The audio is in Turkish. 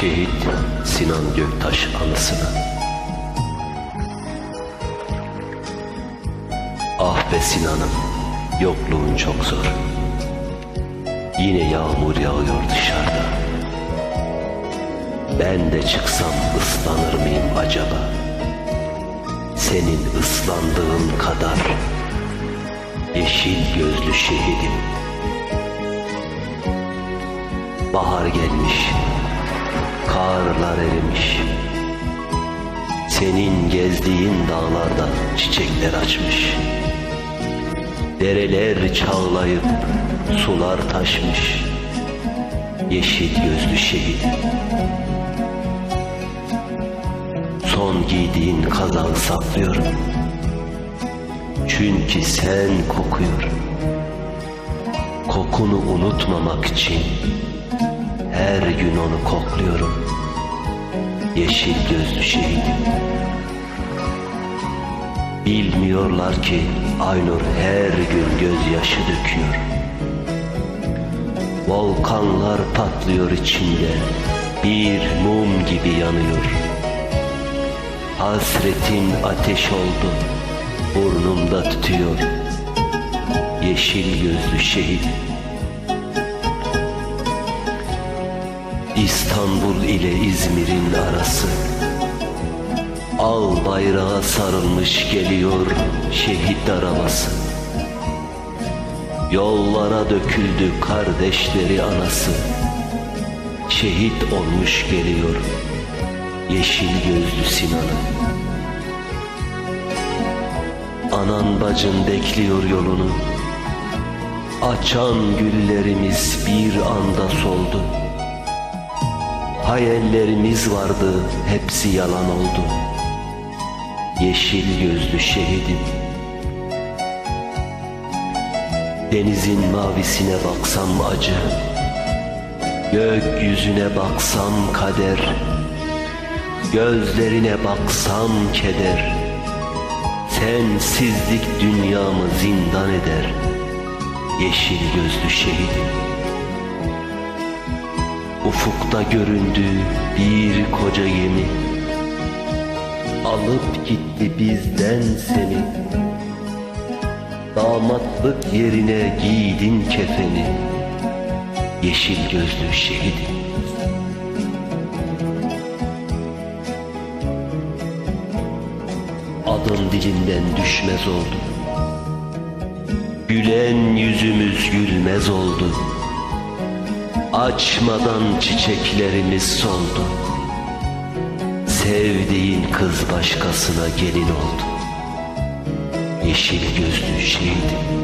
Şehit Sinan Göktaş anısına Ah be Sinan'ım yokluğun çok zor. Yine yağmur yağıyor dışarıda. Ben de çıksam ıslanır mıyım acaba? Senin ıslandığın kadar Yeşil gözlü şehidim. Bahar gelmiş Karlar erimiş. Senin gezdiğin dağlarda çiçekler açmış. Dereler çağlayıp sular taşmış. Yeşil gözlü şehit. Son giydiğin kazağı saklıyorum Çünkü sen kokuyor. Kokunu unutmamak için her gün onu kokluyorum Yeşil gözlü şehidim Bilmiyorlar ki Aynur her gün gözyaşı döküyor. Volkanlar patlıyor içinde Bir mum gibi yanıyor. Hasretin ateş oldu Burnumda tutuyor. Yeşil gözlü şehit İstanbul ile İzmir'in arası. Al bayrağa sarılmış geliyor şehit arabası Yollara döküldü kardeşleri anası. Şehit olmuş geliyor yeşil gözlü Sinan'ı. Anan bacın bekliyor yolunu. Açan güllerimiz bir anda soldu Hayallerimiz vardı hepsi yalan oldu. Yeşil gözlü şehidim. Denizin mavisine baksam acı. Gökyüzüne baksam kader. Gözlerine baksam keder. Sensizlik dünyamı zindan eder. Yeşil gözlü şehidim Ufukta göründü bir koca gemi Alıp gitti bizden seni. Damatlık yerine giydin kefeni. Yeşil gözlü şehidim Adın dilinden düşmez oldu. Gülen yüzümüz gülmez oldu Açmadan çiçeklerimiz soldu. Sevdiğin kız başkasına gelin oldu. Yeşil gözlü şehidim